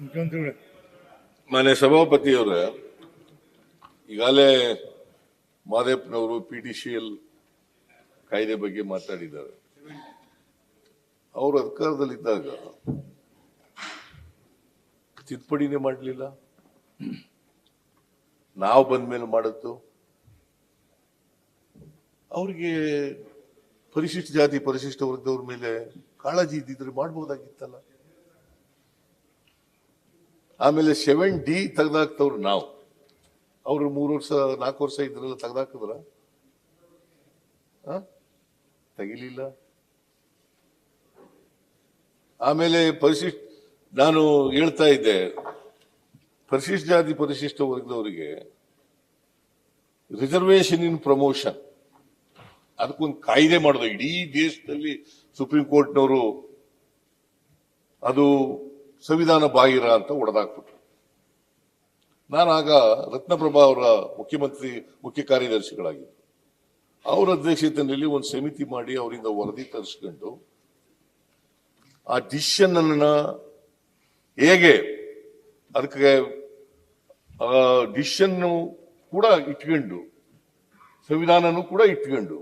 ಮುಖ್ಯಮಂತ್ರಿಗಳೇ. ಮಾನ್ಯ ಸಭಾಪತಿಯವರೇ, ಈಗಾಗಲೇ ಮಾದೇಪ್ಪನವರು ಪಿ ಡಿ ಸಿ ಎಲ್ ಕಾಯ್ದೆ ಬಗ್ಗೆ ಮಾತಾಡಿದ್ದಾರೆ. ಅವರು ಅಧಿಕಾರದಲ್ಲಿದ್ದಾಗ ತಿದ್ದುಪಡಿನೇ ಮಾಡಲಿಲ್ಲ. ನಾವು ಬಂದ ಮೇಲೆ ಮಾಡತ್ತು. ಅವ್ರಿಗೆ ಪರಿಶಿಷ್ಟ ಜಾತಿ ಪರಿಶಿಷ್ಟ ವರ್ಗದವ್ರ ಮೇಲೆ ಕಾಳಜಿ ಇದ್ದಿದ್ರೆ ಮಾಡ್ಬೋದಾಗಿತ್ತಲ್ಲ. ಆಮೇಲೆ ಸೆವೆನ್ ಡಿ ತೆಗೆದಾಕ್ತವ್ರು ನಾವು. ಅವರು ಮೂರು ವರ್ಷ, ನಾಲ್ಕು ವರ್ಷ ಇದ್ರಲ್ಲ ತೆಗ್ದಾಕಿದ್ರ? ತೆಗಿಲಿಲ್ಲ. ಆಮೇಲೆ ಪರಿಶಿಷ್ಟ, ನಾನು ಹೇಳ್ತಾ ಇದ್ದೆ, ಪರಿಶಿಷ್ಟ ಜಾತಿ ಪರಿಶಿಷ್ಟ ವರ್ಗದವರಿಗೆ ರಿಸರ್ವೇಶನ್ ಇನ್ ಪ್ರಮೋಷನ್ ಅದಕ್ಕೊಂದು ಕಾಯ್ದೆ ಮಾಡೋದು. ಇಡೀ ದೇಶದಲ್ಲಿ ಸುಪ್ರೀಂ ಕೋರ್ಟ್ನವರು ಅದು ಸಂವಿಧಾನ ಬಾಹಿರ ಅಂತ ಒಡೆದಾಕ್ಬಿಟ್ರು. ನಾನು ಆಗ ರತ್ನಪ್ರಭಾ ಅವರ ಮುಖ್ಯಮಂತ್ರಿ, ಮುಖ್ಯ ಕಾರ್ಯದರ್ಶಿಗಳಾಗಿದ್ದರು ಅವರ ಅಧ್ಯಕ್ಷತೆಯಲ್ಲಿ ಒಂದು ಸಮಿತಿ ಮಾಡಿ ಅವರಿಂದ ವರದಿ ತರಿಸ್ಕೊಂಡು ಆ ಡಿಸಿಷನ್ ಅನ್ನ ಹೇಗೆ ಅದಕ್ಕೆ ಡಿಸಿಷನ್ ಕೂಡ ಇಟ್ಕೊಂಡು, ಸಂವಿಧಾನನೂ ಕೂಡ ಇಟ್ಕೊಂಡು,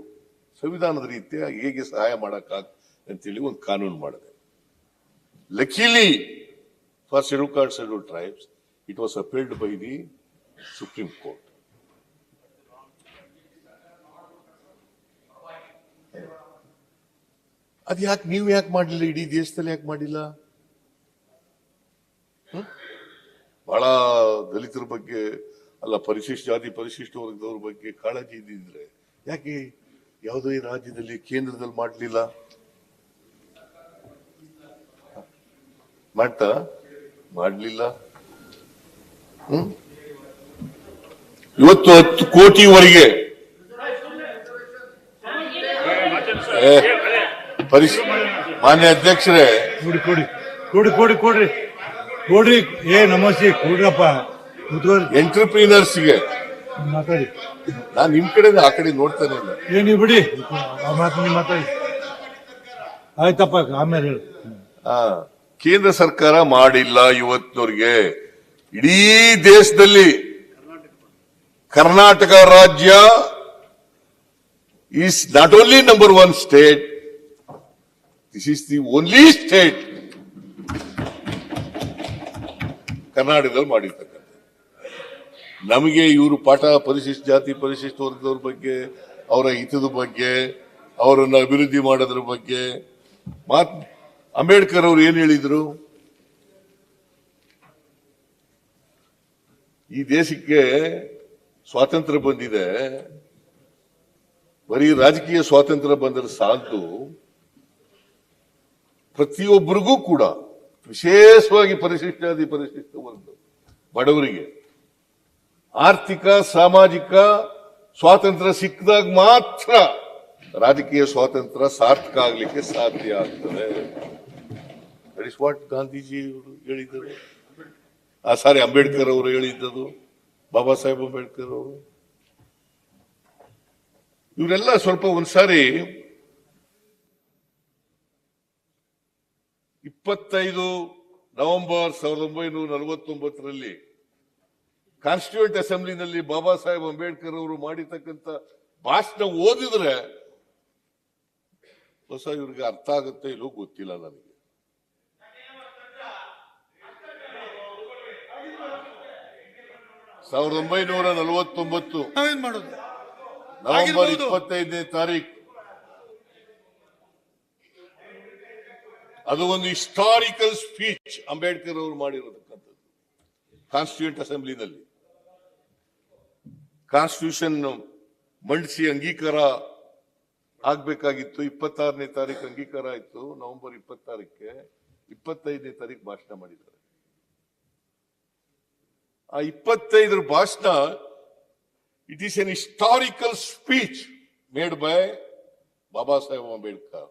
ಸಂವಿಧಾನದ ರೀತಿಯ ಹೇಗೆ ಸಹಾಯ ಮಾಡಕ್ಕಾಗ ಅಂತೇಳಿ ಒಂದು ಕಾನೂನು ಮಾಡಿದೆ. Luckily for schedule caste schedule tribes it was appealed by the Supreme Court ಅದು ಯಾಕೆ ನೀವು ಯಾಕೆ ಮಾಡಲಿಲ್ಲ? ಇಡೀ ದೇಶದಲ್ಲಿ ಯಾಕೆ ಮಾಡಿಲ್ಲ? ಬಹಳ ದಲಿತರ ಬಗ್ಗೆ ಅಲ್ಲ ಪರಿಶಿಷ್ಟ ಜಾತಿ ಪರಿಶಿಷ್ಟ ವರ್ಗದವ್ರ ಬಗ್ಗೆ ಕಾಳಜಿ ಇದ್ದಿದ್ರೆ ಯಾಕೆ ಯಾವುದೇ ರಾಜ್ಯದಲ್ಲಿ ಕೇಂದ್ರದಲ್ಲಿ ಮಾಡಲಿಲ್ಲ? ಮಾಡ್ತಾ ಮಾಡಲಿಲ್ಲ. ಹ್ಮ್? ಇವತ್ತು ಹತ್ತು ಕೋಟಿವರೆಗೆ ಮಾನ್ಯ ಅಧ್ಯಕ್ಷರೇ. ಕೊಡಿ ಕೊಡಿ ಕೊಡಿ ಕೊಡಿ ಕೊಡ್ರಿ. ಕೊಡ್ರಿ. ಏ ನಮಸ್ತೆ ಕೊಡ್ರಪ್ಪ. ಎಂಟರ್ಪ್ರೀನರ್ಸ್ಗೆ. ಮಾತಾಡಿ. ನಾನ್ ನಿಮ್ ಕಡೆ ಆ ಕಡೆ ನೋಡ್ತಾನೆ ಇಲ್ಲ. ಏ ಬಿಡಿ. ಮಾತಾಡಿ. ಆಯ್ತಪ್ಪ ಆಮೇಲೆ ಹೇಳಿ. ಆ, ಕೇಂದ್ರ ಸರ್ಕಾರ ಮಾಡಿಲ್ಲ ಇವತ್ತಿನವ್ರಿಗೆ. ಇಡೀ ದೇಶದಲ್ಲಿ ಕರ್ನಾಟಕ ರಾಜ್ಯ is not only number one state this is the only state ಕರ್ನಾಟಕದಲ್ಲಿ ಮಾಡಿರ್ತಕ್ಕಂಥ ನಮಗೆ ಇವರು ಪಾಠ ಪರಿಶಿಷ್ಟ, ಜಾತಿ ಪರಿಶಿಷ್ಟ ವರ್ಗದವ್ರ ಬಗ್ಗೆ, ಅವರ ಹಿತದ ಬಗ್ಗೆ, ಅವರನ್ನು ಅಭಿವೃದ್ಧಿ ಮಾಡೋದ್ರ ಬಗ್ಗೆ ಮಾತ್ ಅಂಬೇಡ್ಕರ್ ಅವರು ಏನ್ ಹೇಳಿದ್ರು? ಈ ದೇಶಕ್ಕೆ ಸ್ವಾತಂತ್ರ್ಯ ಬಂದಿದೆ. ಬರೀ ರಾಜಕೀಯ ಸ್ವಾತಂತ್ರ್ಯ ಬಂದರೆ ಸಾಲದು. ಪ್ರತಿಯೊಬ್ಬರಿಗೂ ಕೂಡ ವಿಶೇಷವಾಗಿ ಪರಿಶಿಷ್ಟ ಜಾತಿ ಪರಿಶಿಷ್ಟ ವರ್ಗ ಬಡವರಿಗೆ ಆರ್ಥಿಕ, ಸಾಮಾಜಿಕ ಸ್ವಾತಂತ್ರ್ಯ ಸಿಕ್ಕಿದಾಗ ಮಾತ್ರ ರಾಜಕೀಯ ಸ್ವಾತಂತ್ರ್ಯ ಸಾರ್ಥಕ ಆಗ್ಲಿಕ್ಕೆ ಸಾಧ್ಯ ಆಗ್ತದೆ. ದಟ್ ಇಸ್ ವಾಟ್ ಗಾಂಧೀಜಿ ಅವರು ಹೇಳಿದರು. ಆ ಸಾರಿ ಅಂಬೇಡ್ಕರ್ ಅವರು ಹೇಳಿದ್ದದು, ಬಾಬಾ ಸಾಹೇಬ್ ಅಂಬೇಡ್ಕರ್ ಅವರು. ಇವರೆಲ್ಲ ಸ್ವಲ್ಪ ಒಂದ್ಸಾರಿ ಇಪ್ಪತ್ತೈದು ನವೆಂಬರ್ ಸಾವಿರದ ಒಂಬೈನೂರ ನಲವತ್ತೊಂಬತ್ತರಲ್ಲಿ ಕಾನ್ಸ್ಟಿಟ್ಯೂಂಟ್ ಅಸೆಂಬ್ಲಿನಲ್ಲಿ ಬಾಬಾ ಸಾಹೇಬ್ ಅಂಬೇಡ್ಕರ್ ಅವರು ಮಾಡಿರ್ತಕ್ಕಂಥ ಭಾಷಣ ಓದಿದ್ರೆ ಹೊಸ ಇವ್ರಿಗೆ ಅರ್ಥ ಆಗುತ್ತೆ ಇಲ್ಲೋ ಗೊತ್ತಿಲ್ಲ ನನಗೆ. ಸಾವಿರದ ಒಂಬೈನೂರ ನಲವತ್ತೊಂಬತ್ತು. ನಾವೇನ್ ಮಾಡೋದು? ನವೆಂಬರ್. ಇಪ್ಪತ್ತೈದನೇ ತಾರೀಕು ಅದು ಒಂದು ಹಿಸ್ಟಾರಿಕಲ್ ಸ್ಪೀಚ್ ಅಂಬೇಡ್ಕರ್ ಅವರು ಮಾಡಿರತಕ್ಕಂಥದ್ದು ಕಾನ್ಸ್ಟಿಟ್ಯೂಂಟ್ ಅಸೆಂಬ್ಲಿನಲ್ಲಿ ಕಾನ್ಸ್ಟಿಟ್ಯೂಷನ್ ಮಂಡಿಸಿ ಅಂಗೀಕಾರ ಆಗ್ಬೇಕಾಗಿತ್ತು. ಇಪ್ಪತ್ತಾರನೇ ತಾರೀಕು ಅಂಗೀಕಾರ ಆಯ್ತು. ನವೆಂಬರ್ ಇಪ್ಪತ್ತಾರಕ್ಕೆ ಇಪ್ಪತ್ತೈದನೇ ತಾರೀಕು ಭಾಷಣ ಮಾಡಿದ್ದಾರೆ. ಆ ಇಪ್ಪತ್ತೈದರ ಭಾಷಣ it is an historical speech made by Baba Saheb Ambedkar.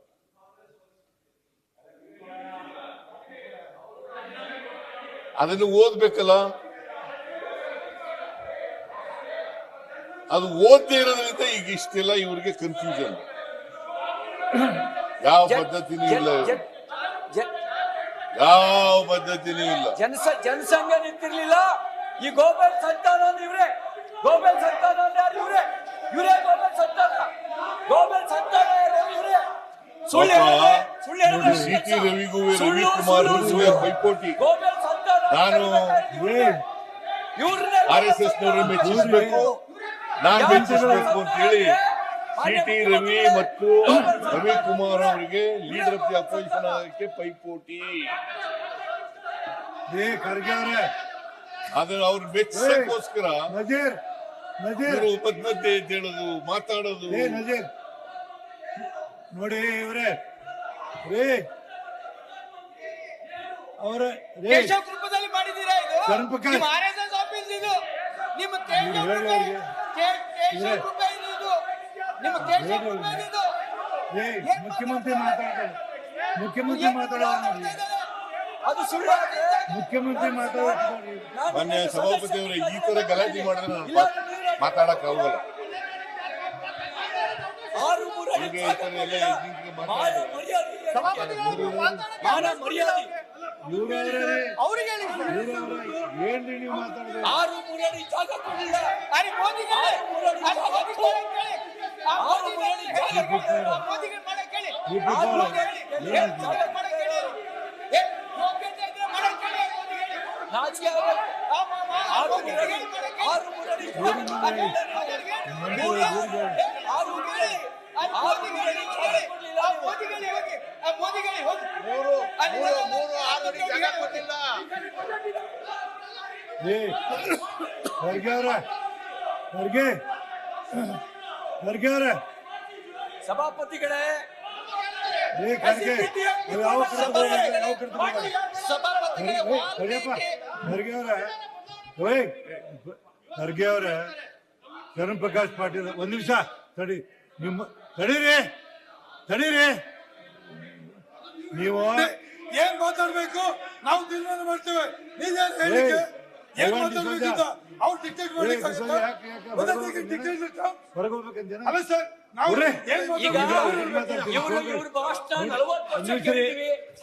ಅದನ್ನು ಓದ್ಬೇಕಲ್ಲ? ಅದು ಓದದೇ ಇರೋದ್ರಿಂದ ಈಗ ಇಷ್ಟೆಲ್ಲ ಇವ್ರಿಗೆ ಕನ್ಫ್ಯೂಷನ್ ಯಾವ ಪದ್ಧತಿನೂ ಇಲ್ಲ ಯಾವ ಪದ್ಧತಿನೂ ಇಲ್ಲ. ಜನಸ ಜನಸಂಘ ನಿಂತಿರ್ಲಿಲ್ಲ. ಈ ಗೋಪಾಲ್ ಸಂತಾನ ಅಂದ್ರೆ ಇವ್ರೆ. ಗೋಪಾಲ್ ಸಂತಾನ ಅಂದ್ರೆ ಯಾರು ಇವ್ರೆ? ಇವರೇ ಗೋಪಾಲ್ ಸಂತಾನ ಗೋಪಾಲ್ ಸಂತಾನ ಇವರೇ ಇವ್ರೆ? ಸುಳ್ಳು ಸುಳ್ಳು ಸಿ ಟಿ ರವಿಗೂ ರವಿಕುಮಾರ್ ಪೈಪೋಟಿ ಸಂತಾನ ನಾನು ಆರ್ ಎಸ್ ಎಸ್ ನವರು ಮೆಚ್ಚಿಸಬೇಕು. ನಾನ್ ಮೆಚ್ಚಿಸಬೇಕು ಅಂತ ಹೇಳಿ ಸಿ ಟಿ ರವಿ ಮತ್ತು ರವಿಕುಮಾರ್ ಅವರಿಗೆ ಲೀಡರ್ ಆಫ್ ದಿ ಅಪೋಸಿಷನ್ ಆಗಕ್ಕೆ ಪೈಪೋಟಿ. ಏ ಖರ್ಗೆ ಅವ್ರೆ ಆದ್ರೆ ಅವ್ರ ಮೆಚ್ಚಿಸಕ್ಕೋಸ್ಕರ ನಜೀರ್ ನಜೀರ್. ಮಧ್ಯೆ ಅಂತ ಹೇಳೋದು ಮಾತಾಡೋದು. ಏ ನಜೀರ್. ನೋಡಿ ಇವ್ರೆ. ರೇ. ಅವರ ರೇ. ಕೇಶವ ಕೃಪದಲ್ಲಿ ಮಾಡಿದ್ದೀರಾ ಇದು? ಕರ್ನಾಟಕ- ನಿಮ್ಮ ಆರ್ ಎಸ್ ಎಸ್ ಆಫೀಸ್ ಇದು? ನಿಮ್ಮ ಕೇಶವ ನೀವು ಕೃಪೆ ಅವ್ರಿಗೆ. ಕೇಶವ ಕೃಪೆ ಇದು ಇದು? ನಿಮ್ಮ ಕೇಶವ ಹೇಳಿ ಕೃಪೆ ಇದು? ಏ ಮುಖ್ಯಮಂತ್ರಿ ಮಾತಾಡ್ತಾರೆ. ಮುಖ್ಯಮಂತ್ರಿ ಮಾತಾಡೋದು ಅದು ಸುಳ್ಳು ಮುಖ್ಯಮಂತ್ರಿ ಮಾನ್ಯ ಸಭಾಪತಿ ಅವರೇ ಈ ತರ ಗಲಾಟೆ ಮಾಡಿದ್ರೆ ನಾನು ಮಾತಾಡಕ್ ಆಗಲ್ಲ. ಏನ್ರಿ ನೀವು ಆರು ಮೂರಡಿ ಜಾಗ ಕೊಡಲಿಲ್ಲ. ಅರೆ ಮೋದಿಗೆ ಹೇಳಿ. ಆರು ಮೂರಡಿ ಜಾಗ ಹೇಳಿ. ಆರು ಮೂರಡಿ. ಜಾಗ. ಮೋದಿಗೆ ಮಾಡಕ್ಕೆ? ಜಾಗ ಹೇಳಿ. ನಾಚಿಕೆ ಆಗಲ್ಲ. ಆ ಮ- ಮ- ಆ ಆರು ಮೋದಿಗೆ ಮೂರಡಿ ಹೇಳಿ ಮಾಡಕ್ಕೆ ಹೇಳಿ. ಆರು ಮೂರಡಿ ಜಾಗ ಏನು ಕೊಡು. ಮಾಡಿ? ಇವ್ರು ಮಂತ್ರಿ ಇವ್ರಿಗೆ ಆರು ಮೂರಡಿ ಆರು ಮೂರಡಿ ಜಾಗ ಕೊಡ್ಲಿಲ್ಲ ಆ ನೀವು. ಮೋದಿಗೆ ಹೇಳಿ ಹೋಗಿ. ಆ ಮೋದಿಗೆ ಹೇಳಿ ಹೋಗಿ. ಅಲ್ಲಿ ಮೂರು ಮೂರು ಆರು ಅಡಿ ಜಾಗ ಕೊಟ್ಟಿಲ್ಲ ಏ ಖರ್ಗೆ ಅವ್ರೆ ಖರ್ಗೆ ಖರ್ಗೆ ಅವ್ರೆ ಸಭಾಪತಿಗಳೇ ಏ ಖರ್ಗೆ ಅವ್ ಯಾವ ಕಡೆ ಹೋಗೋದು? ಯಾವ ಕಡೆ ಹೋಗೋದು? ಸಭಾಪತಿಗಳೇ ಏ, ಕರಿಯಪ್ಪ ಖರ್ಗೆ ಅವರೇ ಓಯ್ ಖರ್ಗೆ ಅವ್ರೆ ಚರಣ್ ಪ್ರಕಾಶ್ ಪಾಟೀಲ್ ಒಂದ್ ನಿಮಿಷ ತಡಿ ನಿಮ್ಮ ತಡೀರಿ ತಡೀರಿ ನೀವು ಏನ್ ಮಾತಾಡ್ಬೇಕು ನಾವು ತೀರ್ಮಾನ ಮಾಡ್ತೇವೆ ನೀವೇನ್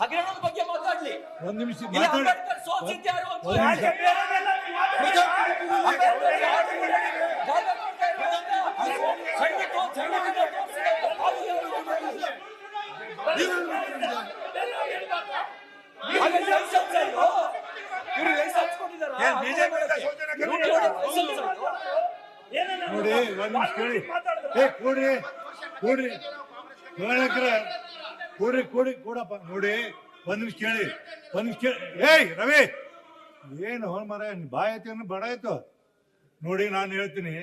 ಹಗರಣದ ಬಗ್ಗೆ ಮಾತಾಡ್ಲಿ ಒಂದ್ ನಿಮಿಷ ಇಲ್ಲ ಅಂಬೇಡ್ಕರ್ ಸೋತಿದ್ದು ಯಾರು ಅಂತ ಕೊಡೋ? ನೋಡಿ ಒಂದ್ ನಿಮಿಷ ಏ ಕೂಡ್ರಿ ಕೂಡ್ರಿ ಹೇಳಕ್ರ ಕೊಡಿ, ಕೊಡಪ್ಪ, ನೋಡಿ, ಒಂದ್ ನಿಮಿಷ ಕೇಳಿ ನಿಮಿಷ ಕೇಳಿ. ಏಯ್, ರವಿ! ಏನು ಹೋಲ್ ಮರ ಬಡ ಆಯ್ತು. ನೋಡಿ, ನಾನು ಹೇಳ್ತೀನಿ,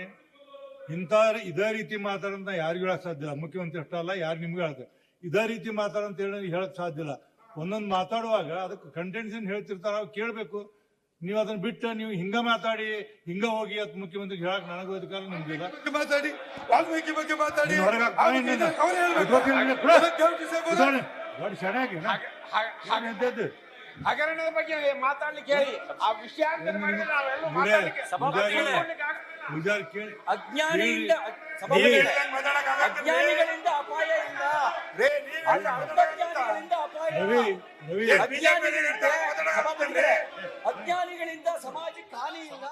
ಇಂಥ ಇದೇ ರೀತಿ ಮಾತಾಡಂತ ಯಾರಿಗೂ ಹೇಳಕ್ ಸಾಧ್ಯ ಇಲ್ಲ. ಮುಖ್ಯಮಂತ್ರಿ ಅಲ್ಲ, ಯಾರು ನಿಮ್ಗೆ ಹೇಳ್ತಾರೆ ಇದೇ ರೀತಿ ಮಾತಾಡಂತ ಹೇಳಿ ಹೇಳಕ್ ಸಾಧ್ಯ ಇಲ್ಲ. ಒಂದೊಂದು ಮಾತಾಡುವಾಗ ಅದಕ್ಕೆ ಕಂಟೆಂಟ್ಸ್ ಹೇಳ್ತಿರ್ತಾರ ಅವ್ ಕೇಳಬೇಕು. ನೀವು ಅದನ್ನ ಬಿಟ್ಟು ನೀವು ಹಿಂಗ ಮಾತಾಡಿ ಹಿಂಗ ಹೋಗಿ ಅದ್ ಮುಖ್ಯಮಂತ್ರಿ ಹೇಳಕ್ ನನಗೂ ಅಧಿಕಾರ ನಿಮ್ಗಿಲ್ಲ ಮಾತಾಡಿ ವಾಲ್ಮೀಕಿ ಬಗ್ಗೆ ಮಾತಾಡಿ ದೊಡ್ಡ ಹಗರಣದ ಬಗ್ಗೆ ಮಾತಾಡ್ಲಿಕ್ಕೆ ಹೇಳಿ. ಆ ವಿಷಯ ಅಜ್ಞಾನಿಯಿಂದ ಅಪಾಯ ಇಲ್ಲ. ಸಭಾಪತಿಗಳೇ, ಅಜ್ಞಾನಿಗಳಿಂದ ಸಮಾಜಕ್ಕೆ ಹಾನಿ ಇಲ್ಲ.